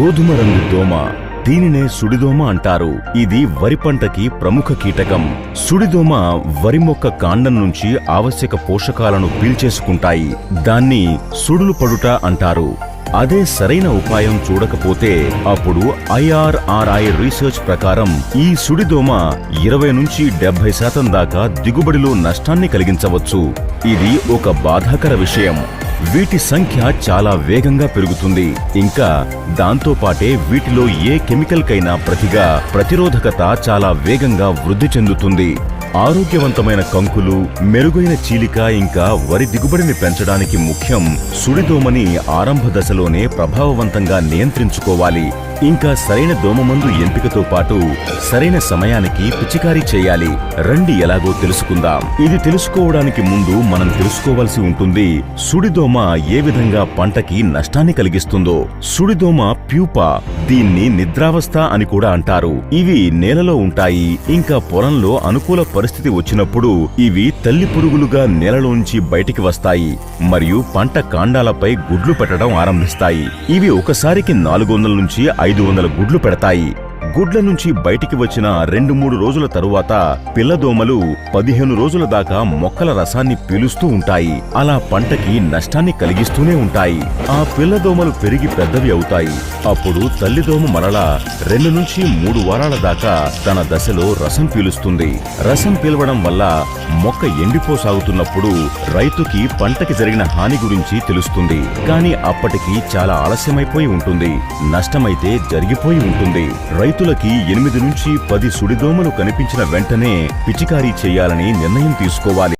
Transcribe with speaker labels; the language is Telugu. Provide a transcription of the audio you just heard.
Speaker 1: గోధుమ రంగు దోమ దీనినే సుడిదోమ అంటారు. ఇది వరి పంటకి ప్రముఖ కీటకం. సుడిదోమ వరి మొక్క కాండం నుంచి ఆవశ్యక పోషకాలను పీల్చేసుకుంటాయి. దాన్ని సుడులు పడుట అంటారు. అదే సరైన ఉపాయం చూడకపోతే అప్పుడు ఐఆర్ఆర్ఐ రీసెర్చ్ ప్రకారం ఈ సుడిదోమ ఇరవై నుంచి డెబ్బై శాతం దాకా దిగుబడిలో నష్టాన్ని కలిగించవచ్చు. ఇది ఒక బాధాకర విషయం. వీటి సంఖ్య చాలా వేగంగా పెరుగుతుంది. ఇంకా దాంతో పాటే వీటిలో ఏ కెమికల్ కైనా ప్రతిగా ప్రతిరోధకత చాలా వేగంగా వృద్ధి చెందుతుంది. ఆరోగ్యవంతమైన కంకులు మెరుగైన చీలిక ఇంకా వరి దిగుబడిని పెంచడానికి ముఖ్యం సుడిదోమని ఆరంభ దశలోనే ప్రభావవంతంగా నియంత్రించుకోవాలి. ఇంకా సరైన దోమమందు ఎంపికతో పాటు సరైన సమయానికి పిచికారీ చేయాలి. రండి ఎలాగో తెలుసుకుందాం. ఇది తెలుసుకోవడానికి ముందు మనం తెలుసుకోవాల్సి ఉంటుంది సుడిదోమ ఏ విధంగా పంటకి నష్టాన్ని కలిగిస్తుందో. సుడిదోమ ప్యూపా దీన్ని నిద్రావస్థ అని కూడా అంటారు. ఇవి నేలలో ఉంటాయి ఇంకా పొలంలో అనుకూల పరిస్థితి వచ్చినప్పుడు ఇవి తల్లి పురుగులుగా నేలలోంచి బయటికి వస్తాయి మరియు పంట కాండాలపై గుడ్లు పెట్టడం ఆరంభిస్తాయి. ఇవి ఒకసారికి నాలుగు వందల నుంచి ఐదు వందల గుడ్లు పెడతాయి. గుడ్ల నుంచి బయటికి వచ్చిన రెండు మూడు రోజుల తరువాత పిల్లదోమలు పదిహేను రోజుల దాకా మొక్కల రసాన్ని పీలుస్తూ ఉంటాయి. అలా పంటకి నష్టాన్ని కలిగిస్తూనే ఉంటాయి. ఆ పిల్లదోమలు పెరిగి పెద్దవి అవుతాయి. అప్పుడు తల్లిదోమ మరలా రెండు నుంచి మూడు వారాల దాకా తన దశలో రసం పీలుస్తుంది. రసం పీలవడం వల్ల మొక్క ఎండిపోసాగుతున్నప్పుడు రైతుకి పంటకి జరిగిన హాని గురించి తెలుస్తుంది. కానీ అప్పటికి చాలా ఆలస్యమైపోయి ఉంటుంది. నష్టమైతే జరిగిపోయి ఉంటుంది. రైతు రైతులకి ఎనిమిది నుంచి పది సుడిదోమలు కనిపించిన వెంటనే పిచికారీ చేయాలని నిర్ణయం తీసుకోవాలి.